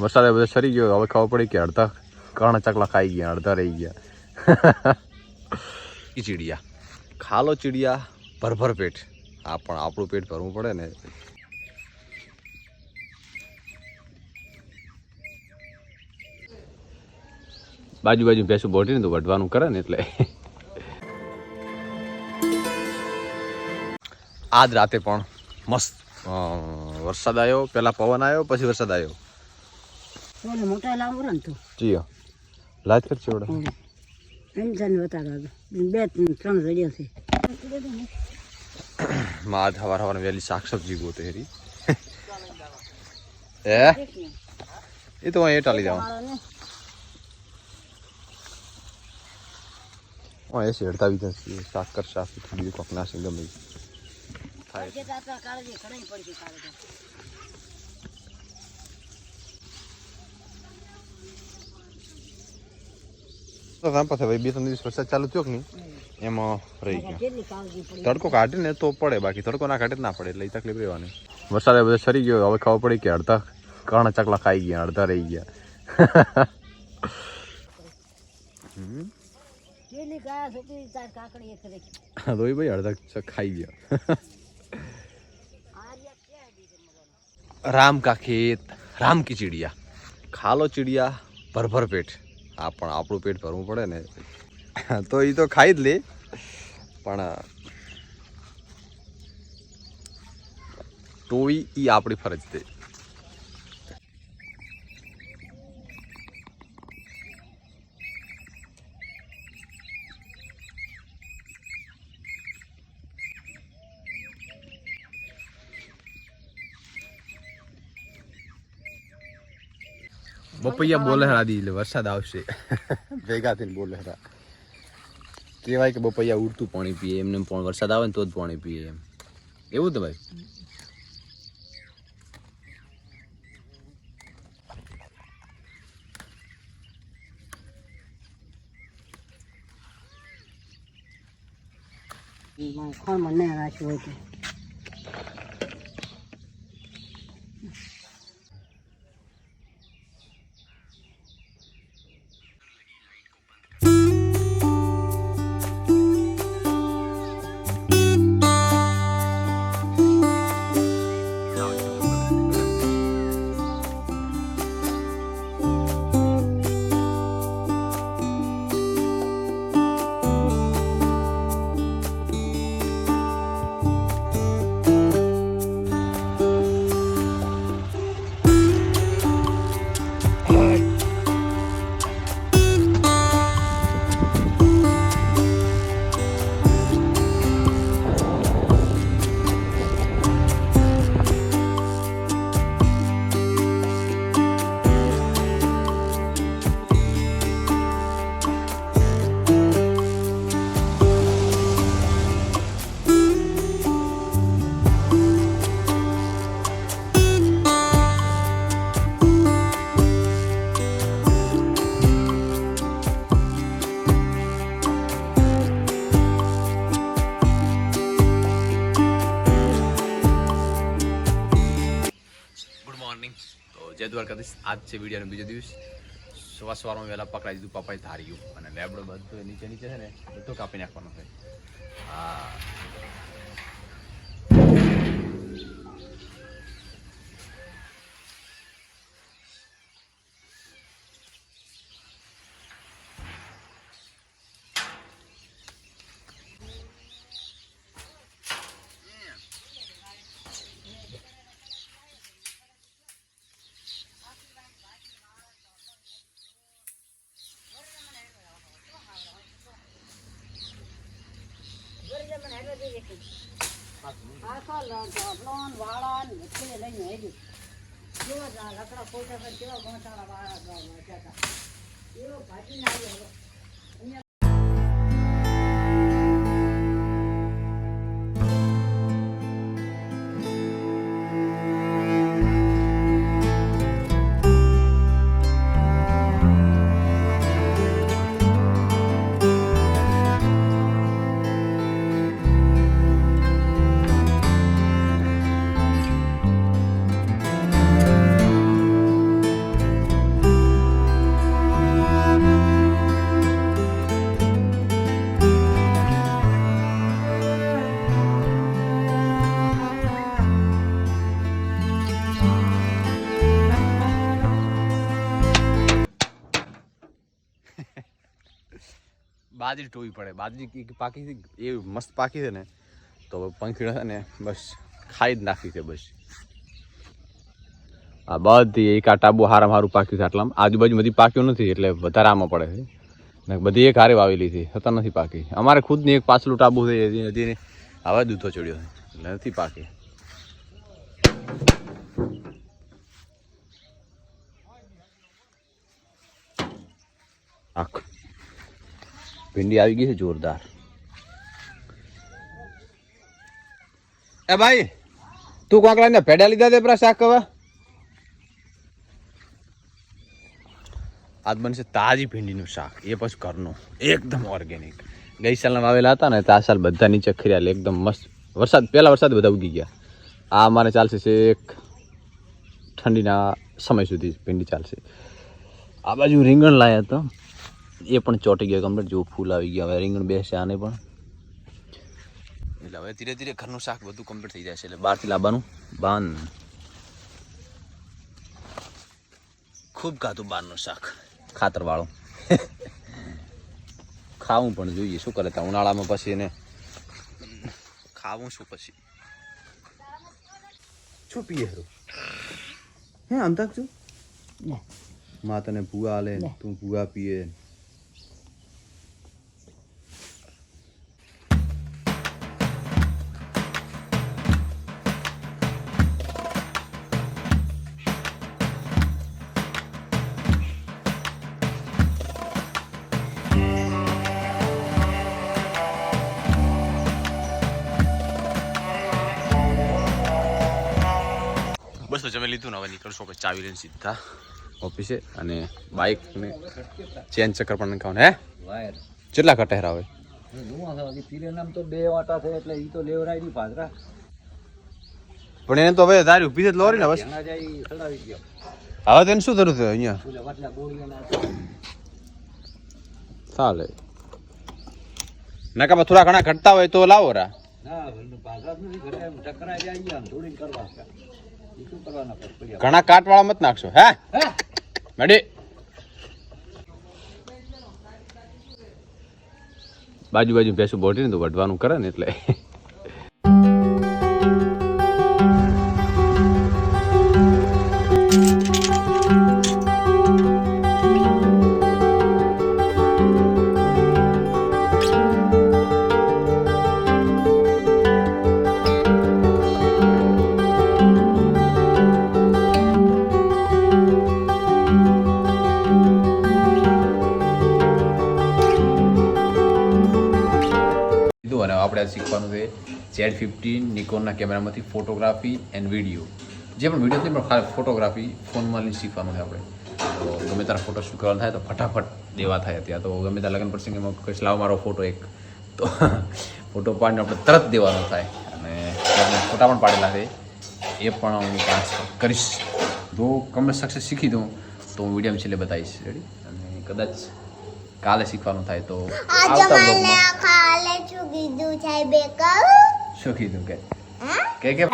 વરસાદે બધો સરી ગયો, હવે ખબર પડી કે અડધા કણ ચકલા ખાઈ ગયા, અડધા રહી ગયા. એ ચીડિયા. ખાલો ચીડિયા, ભરભર પેટ. હા પણ આપણું પેટ ભરવું પડે ને. બાજુ બાજુ ભેંસું બોટીને તો વઢવાનું કરે ને એટલે. આજ રાતે પણ મસ્ત વરસાદ આવ્યો, પહેલા પવન આવ્યો, પછી વરસાદ આવ્યો. ઓલે મોટા લાંબુ ને તો. જીઓ. લાજ કર ચેવડો એમ જાને બતાડવા બે ત્રણ રડિયા છે. માં આજ હવાર હવાર વેલી શાક સબ્જી ગોતે હેરી. હે? એ તો અહીં ટાલી જાવ અહીં શેડતા બી જશે. શાક કર શાક. થોડી કોક નાસી ગમે. થાય પાસે ભાઈ, બે, ત્રણ દિવસ વરસાદ ચાલુ થયો કે નહીં? એમાં રહી ગયો. તડકો કાઢે ને તો પડે, બાકી તડકો ના કાઢે ના પડે, એટલે તકલીફ રહેવાની. વરસાદ બધો સરી ગયો, હવે ખબર પડી કે અડધા કણ ચકલા ખાઈ ગયા, અડધા રહી ગયા. એ ભાઈ અડધા ખાઈ ગયા. રામ કા ખેત, રામ કી ચીડિયા. ખાલો ચીડિયા, ભરભર પેટ. હા પણ આપણું પેટ ભરવું પડે ને. તો એ તો ખાઈ જ લે. પણ ટોવી એ આપણી ફરજ છે. બપૈયા બોલે હરા એટલે વરસાદ આવશે. ભેગા થઈને બોલે હરા કહેવાય કે બપૈયા ઉડતું પાણી પીએ એમને પણ વરસાદ આવે ને તો જ પાણી પીએ એમ. એવું તો ભાઈ? મને રાખ્યું હોય મોર્નિંગ તો જય દ્વારકાધીશ. આજ છે વિડીયોનો બીજો દિવસ. સવાર સવારમાં વહેલા પકડાઈ દીધું પપ્પાએ ધાર્યું. અને લેબડો બધું નીચે નીચે છે ને, બધું કાપી નાખવાનો છે. હા. આખા લોન વાળા ને બધે લઈને આવી કેવા લકડા પોતા પર કેવા ગોટાળા વાળા જતા એવો ભાજી ના આવ્યો બાજરી ટોવી પડે. બાજરી પાકી હતી એ મસ્ત પાકી છે ને, તો પંખીડા છે ને, બસ ખાઈ જ નાખી છે બસ. આ બધી એક આ ટાબુ હારામ હારું પાક્યું છે આટલામાં. આજુબાજુ બધી પાક્યું નથી, એટલે વધારે આમાં પડે છે. ને બધી એક હારે વાવેલી છે છતાં નથી પાકી. અમારે ખુદની એક પાછલું ટાબુ છે હજી હજી હવે દૂધો ચડ્યો છે, એટલે નથી પાકી. આખ. ભીંડી આવી ગઈ છે જોરદાર. એ ભાઈ, તું કોકલા ને પેડા લીધા તે પેલા શાક હવે? આજ બનશે તાજી ભીંડીનું શાક, એ પછી ઘરનું, એકદમ ઓર્ગેનિક ગઈ સાલના વાવેલા હતા ને તો આ સાલ બધા નીચે ખર્યા એકદમ મસ્ત. વરસાદ પહેલા વરસાદ બધા ઉગી ગયા. આ અમારે ચાલશે એક ઠંડીના સમય સુધી ભીંડી ચાલશે. આ બાજુ રીંગણ લાયા હતા. એ પણ ચોટી ગયો કમ્પ્લીટ જો ફૂલ આવી ગયા. હવે રીંગણ બેસે આને પણ. એટલે હવે ધીરે ધીરે ઘરનું શાક બધું કમ્પ્લીટ થઈ જાય છે એટલે બહારથી લાવવાનું બાંધ. ખૂબ ખાધું બહારનું શાક. ખાતરવાળું. ખાવું પણ જોઈએ. શું કરે ત્યાં ઉનાળામાં પછી એને ખાવું શું પછી? શું પીએ હે અંતક છું મા તને ભૂવા લે. તું ભૂવા પીએ. બસ તો લીધું ને હવે નીકળશું આપણે ચાવી લઈને સીધા ઓફિસે અને બાઇક ને ચેન ચક્કર પણ ખાવાનું હે? કેટલા કટેરા હોય? પીરે તો બે વાટા છે એટલે ઈ તો લેવરાયની પાદરા પણ એને તો હવે તારી ઊભી જ લોરી ને બસ. હવે તેને શું થયું છે અહીંયા? ચાલે. નકામાં થોડા ઘણા ઘટતા હોય તો લાવો રા. ના એમ જાય આમ કરવા. ઘણા કાટવાળા મત નાખશો હે? હે? મેડી બાજુ બાજુ ભેંસું બોટી ને તો વઢવાનું કરે ને એટલે. આપણે શીખવાનું છે ઝેડ ફિફ્ટીન નિકોનના કેમેરામાંથી ફોટોગ્રાફી એન્ડ વીડિયો જે પણ વીડિયો પણ ખાલી ફોટોગ્રાફી ફોનમાં લઈને શીખવાનું છે આપણે. તો ગમે તારા ફોટો શૂટ કરવાનો થાય તો ફટાફટ દેવા થાય ત્યાં. તો ગમે ત્યાં લગ્ન પ્રસંગમાં કહીશ લાવ મારો ફોટો એક, તો ફોટો પાડીને આપણે તરત દેવાનો થાય. અને ફોટા પણ પાડેલા છે. એ પણ હું ટ્રાન્સફર કરીશ. જો ગમે સક્સેસ શીખી દઉં, તો હું વીડિયો છેલ્લે બતાવીશ. રેડી અને કદાચ કાલે શીખવાનું થાય તો આજે આવતા બ્લોગમાં કાલે શું કીધું છે બે કહું શું કીધું કે? કે કે